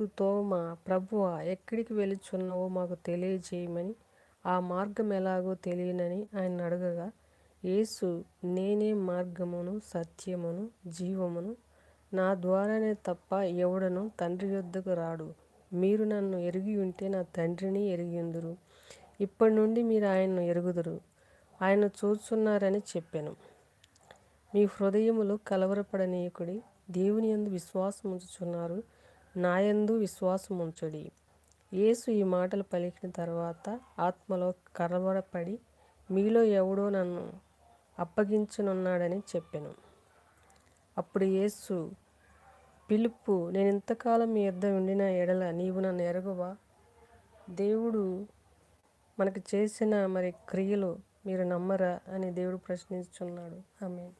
నీకు తోమ ప్రభువ ఎక్కడికి వెళుచున్నావో మాకు తెలియజేయమని ఆ మార్గం ఎలాగో తెలియనని ఆయన అడగగా యేసు నేనే మార్గమును సత్యమును జీవమును నా ద్వారానే తప్ప ఎవడను తండ్రి యొద్దకు రాడు. మీరు నన్ను ఎరిగి ఉంటే నా తండ్రిని ఎరిగిందురు. ఇప్పటి నుండి మీరు ఆయన్ను ఎరుగుదురు. ఆయన చూస్తున్నారని చెప్పాను. మీ హృదయములు కలవరపడనీయకుడి దేవుని యందు విశ్వాసం ఉంచుచున్నారు నాయందు విశ్వాసం ఉంచుడి యేసు ఈ మాటలు పలికిన తర్వాత ఆత్మలో కలవరపడి మీలో ఎవడో నన్ను అప్పగించనున్నాడని చెప్పాను. అప్పుడు యేసు పిలుపు నేను ఇంతకాలం మీ యొద్ద ఉండిన ఎడల నీవు నన్ను ఎరగవా? దేవుడు మనకు చేసిన మరి క్రియలు మీరు నమ్మరా? అని దేవుడు ప్రశ్నించున్నాడు ఆమె